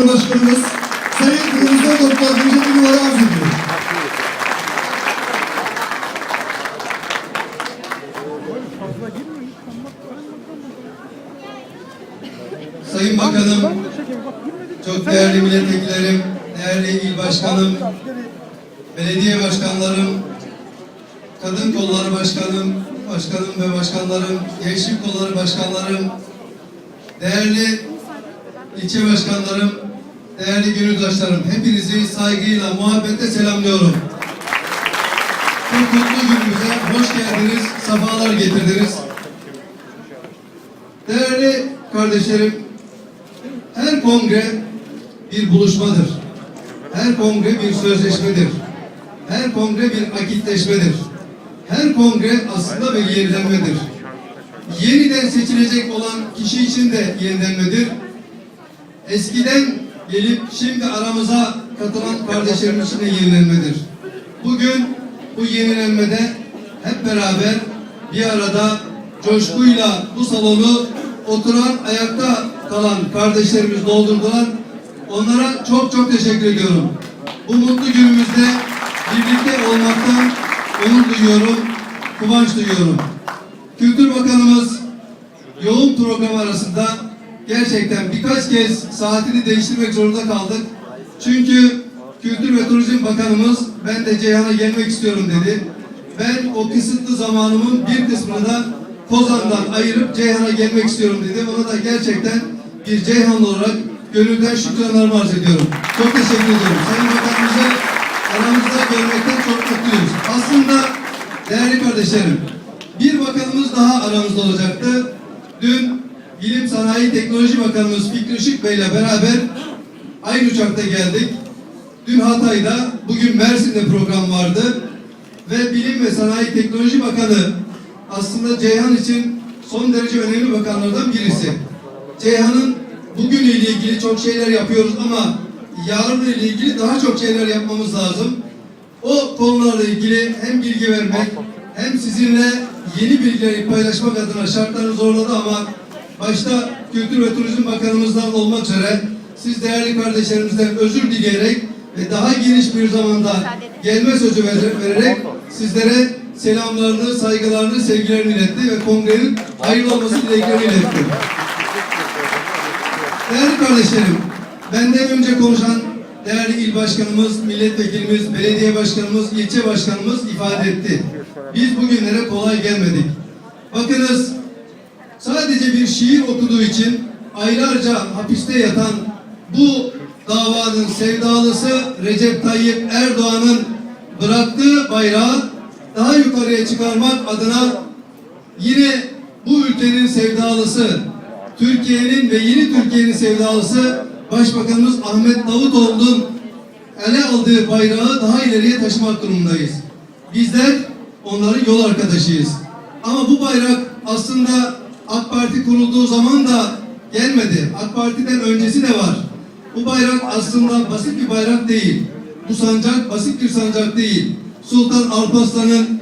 Cumhurbaşkanımız Sayın Kılıçdaroğlu toplantıcı bir numara arz ediyor. Sayın Bakanım, çok değerli milletvekillerim, değerli il başkanım, belediye başkanlarım, kadın kolları başkanım, başkanım ve başkanlarım, gençlik kolları başkanlarım, değerli ilçe başkanlarım, değerli gönüldaşlarım, hepinizi saygıyla, muhabbetle selamlıyorum. Bu kutlu günümüze hoş geldiniz, sefalar getirdiniz. Değerli kardeşlerim, her kongre bir buluşmadır. Her kongre bir sözleşmedir. Her kongre bir akitleşmedir. Her kongre aslında bir yenilenmedir. Yeniden seçilecek olan kişi için de yenilenmedir. Eskiden gelip şimdi aramıza katılan kardeşlerimiz için yenilenmedir. Bugün bu yenilenmede hep beraber bir arada coşkuyla bu salonu oturan ayakta kalan kardeşlerimiz doldurdular. Onlara çok çok teşekkür ediyorum. Bu mutlu günümüzde birlikte olmaktan onur duyuyorum, kıvanç duyuyorum. Kültür Bakanımız yoğun program arasında gerçekten birkaç kez saatini değiştirmek zorunda kaldık. Çünkü Kültür ve Turizm Bakanımız ben de Ceyhan'a gelmek istiyorum dedi. Ben o kısıtlı zamanımın bir kısmını da Kozan'dan ayırıp Ceyhan'a gelmek istiyorum dedi. Ona da gerçekten bir Ceyhanlı olarak gönülden şükranlarımı arz ediyorum. Çok teşekkür ediyorum. Sayın Bakanımızı aramızda görmekten çok mutluyuz. Aslında değerli kardeşlerim, bir bakanımız daha aramızda olacaktı. Dün Bilim Sanayi Teknoloji Bakanımız Fikri Işık Bey ile beraber aynı uçakta geldik. Dün Hatay'da, bugün Mersin'de program vardı. Ve Bilim ve Sanayi Teknoloji Bakanı aslında Ceyhan için son derece önemli bakanlardan birisi. Ceyhan'ın bugünle ilgili çok şeyler yapıyoruz ama yarınla ilgili daha çok şeyler yapmamız lazım. O konularla ilgili hem bilgi vermek hem sizinle yeni bilgileri paylaşmak adına şartları zorladı ama başta Kültür ve Turizm Bakanımızdan olmak üzere siz değerli kardeşlerimizden özür dileyerek ve daha geniş bir zamanda gelme sözü ver- vererek sizlere selamlarını, saygılarını, sevgilerini iletti ve kongrenin hayırlı olması dileklerini iletti. Değerli kardeşlerim, benden önce konuşan değerli il başkanımız, milletvekilimiz, belediye başkanımız, ilçe başkanımız ifade etti. Biz bugünlere kolay gelmedik. Bakınız, sadece bir şiir okuduğu için aylarca hapiste yatan bu davanın sevdalısı Recep Tayyip Erdoğan'ın bıraktığı bayrağı daha yukarıya çıkarmak adına yine bu ülkenin sevdalısı, Türkiye'nin ve yeni Türkiye'nin sevdalısı Başbakanımız Ahmet Davutoğlu'nun ele aldığı bayrağı daha ileriye taşımak durumundayız. Bizler onların yol arkadaşıyız. Ama bu bayrak aslında AK Parti kurulduğu zaman da gelmedi. AK Parti'den öncesi de var. Bu bayrak aslında basit bir bayrak değil. Bu sancak basit bir sancak değil. Sultan Alparslan'ın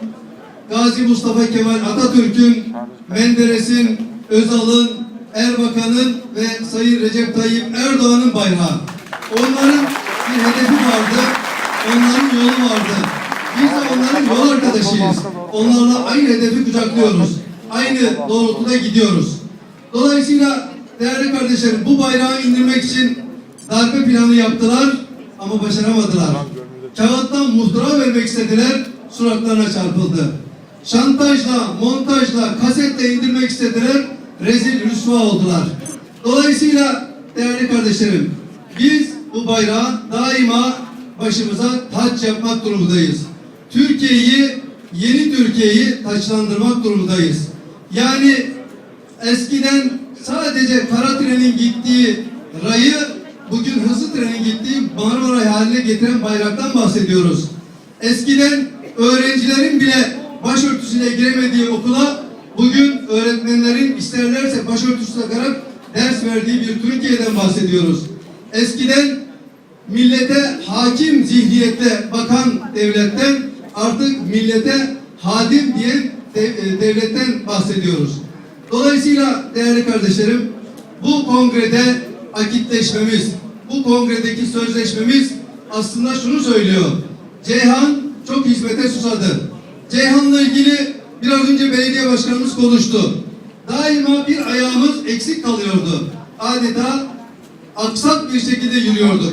Gazi Mustafa Kemal Atatürk'ün, Menderes'in, Özal'ın, Erbakan'ın ve Sayın Recep Tayyip Erdoğan'ın bayrağı. Onların bir hedefi vardı, onların yolu vardı. Biz de onların yol arkadaşıyız. Onlarla aynı hedefi kucaklıyoruz. Aynı doğrultuda gidiyoruz. Dolayısıyla değerli kardeşlerim bu bayrağı indirmek için darbe planı yaptılar ama başaramadılar. Kağıttan muhtıra vermek istediler, suratlarına çarpıldı. Şantajla, montajla, kasetle indirmek istediler, rezil rüsva oldular. Dolayısıyla değerli kardeşlerim, biz bu bayrağı daima başımıza taç yapmak durumundayız. Türkiye'yi, yeni Türkiye'yi taçlandırmak durumundayız. Yani eskiden sadece kara trenin gittiği rayı bugün hızlı trenin gittiği Marmaray haline getiren bayraktan bahsediyoruz. Eskiden öğrencilerin bile başörtüsüyle giremediği okula bugün öğretmenlerin isterlerse başörtüsü takarak ders verdiği bir Türkiye'den bahsediyoruz. Eskiden millete hakim zihniyette bakan devletten artık millete hadim diyen e, devletten bahsediyoruz. Dolayısıyla değerli kardeşlerim bu kongrede akitleşmemiz, bu kongredeki sözleşmemiz aslında şunu söylüyor. Ceyhan çok hizmete susadı. Ceyhan'la ilgili biraz önce belediye başkanımız konuştu. Daima bir ayağımız eksik kalıyordu. Adeta aksak bir şekilde yürüyorduk.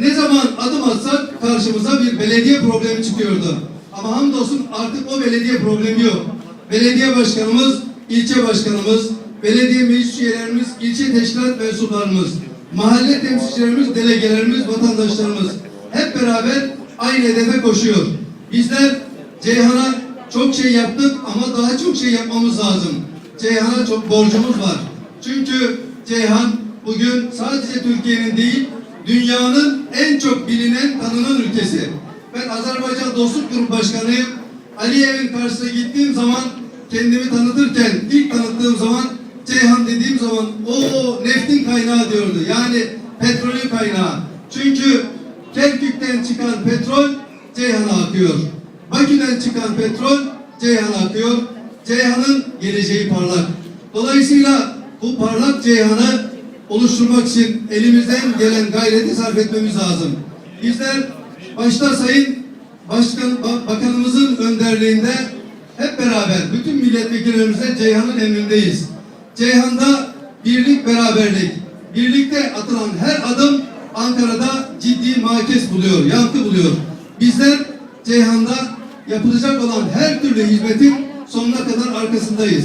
Ne zaman adım atsak karşımıza bir belediye problemi çıkıyordu. Ama hamdolsun artık o belediye problemi yok. Belediye başkanımız, ilçe başkanımız, belediye meclis üyelerimiz, ilçe teşkilat mensuplarımız, mahalle temsilcilerimiz, delegelerimiz, vatandaşlarımız hep beraber aynı hedefe koşuyor. Bizler Ceyhan'a çok şey yaptık ama daha çok şey yapmamız lazım. Ceyhan'a çok borcumuz var. Çünkü Ceyhan bugün sadece Türkiye'nin değil, dünyanın en çok bilinen, tanınan ülkesi. Ben Azerbaycan Dostluk Grubu Başkanıyım. Aliyev'in karşısına gittiğim zaman kendimi tanıtırken ilk tanıttığım zaman Ceyhan dediğim zaman o neftin kaynağı diyordu. Yani petrolün kaynağı. Çünkü Kerkük'ten çıkan petrol Ceyhan'a akıyor. Bakü'den çıkan petrol Ceyhan'a akıyor. Ceyhan'ın geleceği parlak. Dolayısıyla bu parlak Ceyhan'ı oluşturmak için elimizden gelen gayreti sarf etmemiz lazım. Bizler başta Sayın Başkan, Ba- Bakanımızın önderliğinde hep beraber bütün milletvekillerimizle Ceyhan'ın emrindeyiz. Ceyhan'da birlik, beraberlik, birlikte atılan her adım Ankara'da ciddi makes buluyor, yankı buluyor. Bizler Ceyhan'da yapılacak olan her türlü hizmetin sonuna kadar arkasındayız.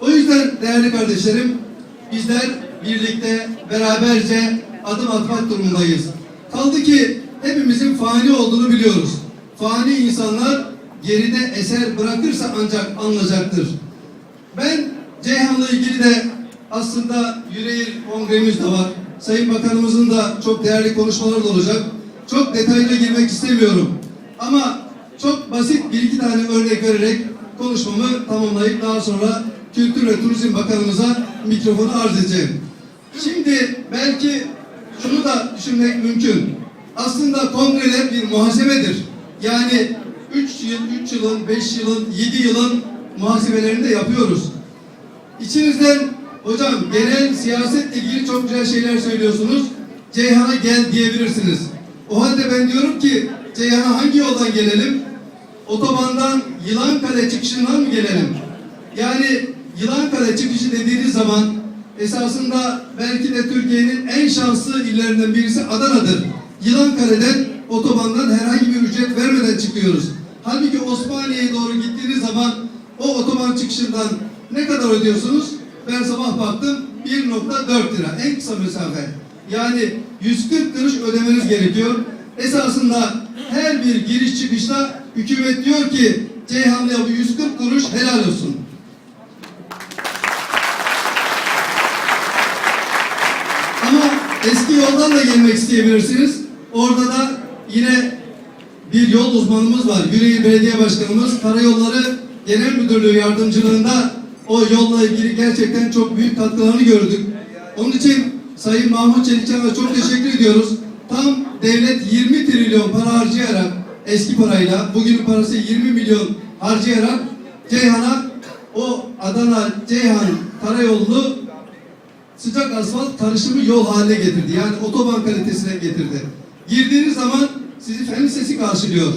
O yüzden değerli kardeşlerim, bizler birlikte, beraberce adım atmak durumundayız. Kaldı ki hepimizin fani olduğunu biliyoruz. Fani insanlar geride eser bırakırsa ancak anlayacaktır. Ben Ceyhan'la ilgili de aslında Yüreğir kongremiz de var. Sayın Bakanımızın da çok değerli konuşmaları da olacak. Çok detaylı girmek istemiyorum. Ama çok basit bir iki tane örnek vererek konuşmamı tamamlayıp daha sonra Kültür ve Turizm Bakanımıza mikrofonu arz edeceğim. Şimdi belki şunu da düşünmek mümkün. Aslında kongreler bir muhasebedir. Yani 3 yıl, 3 yılın, 5 yılın, 7 yılın muhasebelerini de yapıyoruz. İçinizden hocam genel siyasetle ilgili çok güzel şeyler söylüyorsunuz. Ceyhan'a gel diyebilirsiniz. O halde ben diyorum ki Ceyhan'a hangi yoldan gelelim? Otobandan Yılankale çıkışından mı gelelim? Yani Yılankale çıkışı dediğiniz zaman esasında belki de Türkiye'nin en şanslı illerinden birisi Adana'dır. Yılankale'den otobandan herhangi bir ücret vermeden çıkıyoruz. Halbuki Osmaniye'ye doğru gittiğiniz zaman o otoban çıkışından ne kadar ödüyorsunuz? Ben sabah baktım 1.4 lira en kısa mesafe. Yani 140 kuruş ödemeniz gerekiyor. Esasında her bir giriş çıkışta hükümet diyor ki Ceyhanlı'ya bu 140 kuruş helal olsun. Ama eski yoldan da gelmek isteyebilirsiniz. Orada da yine bir yol uzmanımız var. Yüreğir Belediye Başkanımız Karayolları Genel Müdürlüğü yardımcılığında o yolla ilgili gerçekten çok büyük katkılarını gördük. Onun için Sayın Mahmut Çelikcan'a çok teşekkür ediyoruz. Tam devlet 20 trilyon para harcayarak eski parayla bugünün parası 20 milyon harcayarak Ceyhan'a o Adana Ceyhan karayolunu sıcak asfalt karışımı yol haline getirdi. Yani otoban kalitesine getirdi. Girdiğiniz zaman sizi fen sesi karşılıyor.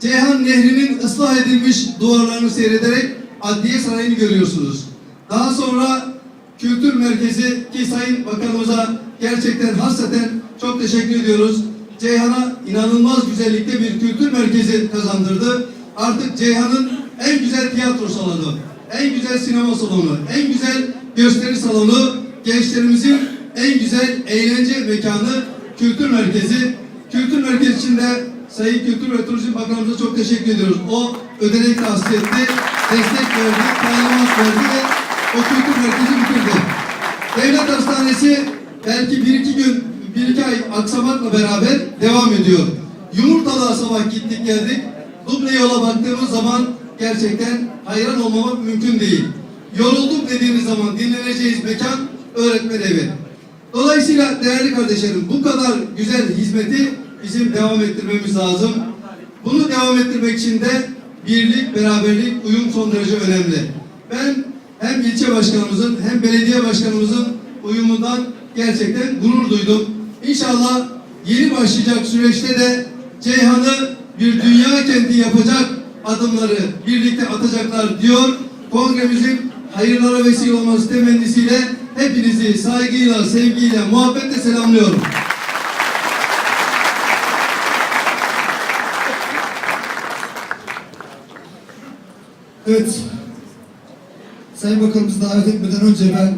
Ceyhan Nehri'nin ıslah edilmiş duvarlarını seyrederek Adliye Sarayı'nı görüyorsunuz. Daha sonra Kültür Merkezi ki Sayın Bakanımıza gerçekten hasreten çok teşekkür ediyoruz. Ceyhan'a inanılmaz güzellikte bir kültür merkezi kazandırdı. Artık Ceyhan'ın en güzel tiyatro salonu, en güzel sinema salonu, en güzel gösteri salonu, gençlerimizin en güzel eğlence mekanı kültür merkezi. Kültür merkezi içinde Sayın Kültür ve Turizm Bakanımıza çok teşekkür ediyoruz. O ödenek tahsis etti, destek verdi, talimat verdi ve o kültür merkezi bitirdi. Devlet Hastanesi belki bir iki gün, bir iki ay aksamakla beraber devam ediyor. Yumurtalığa sabah gittik geldik. Duble yola baktığımız zaman gerçekten hayran olmamak mümkün değil. Yorulduk dediğimiz zaman dinleneceğiz mekan öğretmen evi. Dolayısıyla değerli kardeşlerim bu kadar güzel hizmeti bizim devam ettirmemiz lazım. Bunu devam ettirmek için de birlik, beraberlik, uyum son derece önemli. Ben hem ilçe başkanımızın hem belediye başkanımızın uyumundan gerçekten gurur duydum. İnşallah yeni başlayacak süreçte de Ceyhan'ı bir dünya kenti yapacak adımları birlikte atacaklar diyor. Kongremizin hayırlara vesile olması temennisiyle hepinizi saygıyla, sevgiyle, muhabbetle selamlıyorum. Evet. Sayın Bakanımızı davet etmeden önce ben